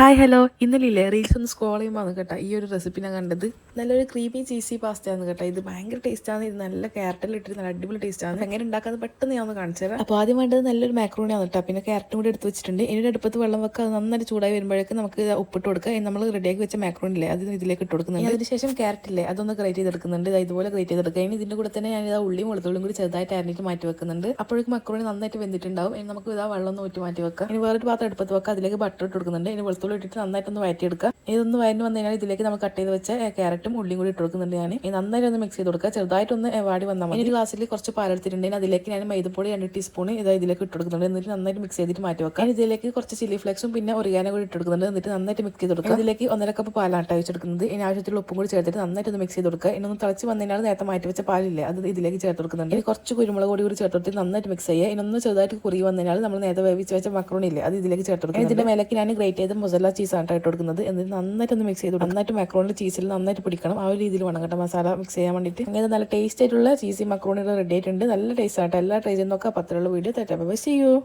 Hi hello ഇന്നലെ reels ഒന്ന് scroll ചെയ്യുമ്പോൾ ആണ് കേട്ടോ. ഈ ഒരു റെസിപ്പി ഞാൻ കണ്ടത്. നല്ലൊരു ക്രീമി ചീസി പാസ്തയാണ് കേട്ടോ. ഇത് ഭയങ്കര ടേസ്റ്റാണ് ഇത് നല്ല ക്യാരറ്റിൽ ഇട്ടിട്ട് നല്ല അടിപൊളി ടേസ്റ്റാണ് എങ്ങനെ ഉണ്ടാക്കാന്ന് പെട്ടെന്ന് ഞാൻ ഒന്ന് കാണിച്ചു തരാം. അപ്പോൾ ആദ്യം വേണ്ടത് നല്ലൊരു മാക്രോണിയാണ് കേട്ടോ. പിന്നെ ക്യാരറ്റും കൂടി എടുത്ത് വെച്ചിട്ടുണ്ട്. ഇനി അടുപ്പത്ത് വെള്ളം വെക്കുക. അത് നന്നായിട്ട് ചൂടായി വരുമ്പോഴേക്ക് നമുക്ക് ഉപ്പിട്ട് കൊടുക്കുക. നമ്മൾ റെഡിയാക്കി വെച്ച മാക്രോണി ഇല്ലേ അത് ഇതിലേക്ക് ഇട്ട് കൊടുക്കുന്നുണ്ട്. അതിന് ശേഷം ക്യാരറ്റ് ഇല്ലേ അതൊന്ന് ഗ്രേറ്റ് ചെയ്തെടുക്കുന്നുണ്ട്. ഇതാ ഇതുപോലെ ഗ്രേറ്റ് ചെയ്തെടുക്കുക. ഇനി ഇതിന്റെ കൂടെ തന്നെ ഞാൻ ഇതാ ഉള്ളിയും വെളുത്തുള്ളിയും കൂടി ചെറുതായിട്ട് അരിഞ്ഞിട്ട് മാറ്റി വെക്കുന്നുണ്ട്. അപ്പോഴേക്കും മക്രോണി നന്നായിട്ട് വെന്തിട്ടുണ്ടാവും. ഇനി നമുക്ക് ഇതാ വെള്ളം ഒന്ന് ഊറ്റി മാറ്റി വെക്കാം. ഇനി വേറൊരു പാത്രം എടുപ്പത്ത് വെക്കുക അതിലേക്ക് ബട്ടർ ഇട്ട് കൊടുക്കുന്നുണ്ട്. ഇനി വെളുത്തുള്ളി ഇട്ടിട്ട് നന്നായിട്ടൊന്ന് വഴറ്റിയെടുക്കുക ഇതൊന്ന് വഴഞ്ഞു വന്നു കഴിഞ്ഞാൽ ഇതിലേക്ക് നമ്മൾ കട്ട് ചെയ്ത് വെച്ച ക്യാരറ്റും ഉള്ളിയും കൂടി ഇട്ട് കൊടുക്കുന്നുണ്ട് ഞാൻ നന്നായിട്ട് ഒന്ന് മിക്സ് ചെയ്ത് കൊടുക്കുക. ചെറുതായിട്ടൊന്ന് വാടി വന്നാൽ മതി. ഒരു ഗ്ലാസ്സിൽ കുറച്ച് പാലെടുത്തിട്ടുണ്ടെങ്കിൽ അതിലേക്ക് ഞാൻ മൈദപ്പൊടി രണ്ട് ടീസ്പൂൺ ഇത് ഇതിലേക്ക് ഇട്ട് കൊടുക്കുന്നുണ്ട്. എന്നിട്ട് നന്നായിട്ട് മിക്സ് ചെയ്തിട്ട് മാറ്റി വെക്കാം ഇതിലേക്ക് കുറച്ച് ചില്ലി ഫ്ലേക്സും പിന്നെ ഒറിയാനും കൂടി ഇട്ട് കൊടുക്കുന്നുണ്ട്. എന്നിട്ട് നന്നായിട്ട് മിക്സ് ചെയ്ത് കൊടുക്കുക. ഇതിലേക്ക് ഒന്നര കപ്പ് പാലാണ് വെച്ചെടുക്കുന്നത്. ഇനി ആവശ്യത്തിലുള്ള ഉപ്പും കൂടി ചേർത്തിട്ട് നന്നായിട്ട് ഒന്ന് മിക്സ് ചെയ്ത് കൊടുക്കുക. ഇനി ഒന്ന് തിളച്ച് വന്നതിനാണ് നേരത്തെ മാറ്റി വെച്ച പാലില്ലേ അത് ഇതിലേക്ക് ചേർത്ത് കൊടുക്കുന്നുണ്ട്. ഇനി കുറച്ച് കുരുമുളക് പൊടി കൂടി ചേർത്ത് കൊടുത്തിട്ട് നന്നായിട്ട് മിക്സ് ചെയ്യുക. ഇനി ഒന്ന് ചെറുതായിട്ട് കുറി വന്നതിനാൽ നമ്മൾ നേരത്തെ വേവിച്ച് വെച്ച മക്രോണി അത് ഇതിലേക്ക് ചേർത്ത് കൊടുക്കുക. ഇതിന്റെ മേലേക്ക് ഞാൻ ഗ്രേറ്റ് ചെയ്ത മൊസല ചീസ് ചീസാണ് ഇട്ട് കൊടുക്കുന്നത് എന്നിട്ട് നന്നായിട്ട് ഒന്ന് മിക്സ് ചെയ്ത്. നന്നായിട്ട് മക്രോണിൽ ചീസിൽ നന്നായിട്ട് പിടിക്കണം. ആ ഒരു രീതിയിൽ വേണം കേട്ടോ മസാല മിക്സ് ചെയ്യാൻ വേണ്ടിയിട്ട്. അങ്ങനെ നല്ല ടേസ്റ്റ് ആയിട്ടുള്ള ചീസി മക്രോണികൾ റെഡി ആയിട്ടുണ്ട്. നല്ല ടേസ്റ്റ് ആട്ടോ എല്ലാ ട്രൈ ചെയ്ത് നോക്കാം പത്രമുള്ള വീഡിയോ തെറ്റാ ബൈ സി യു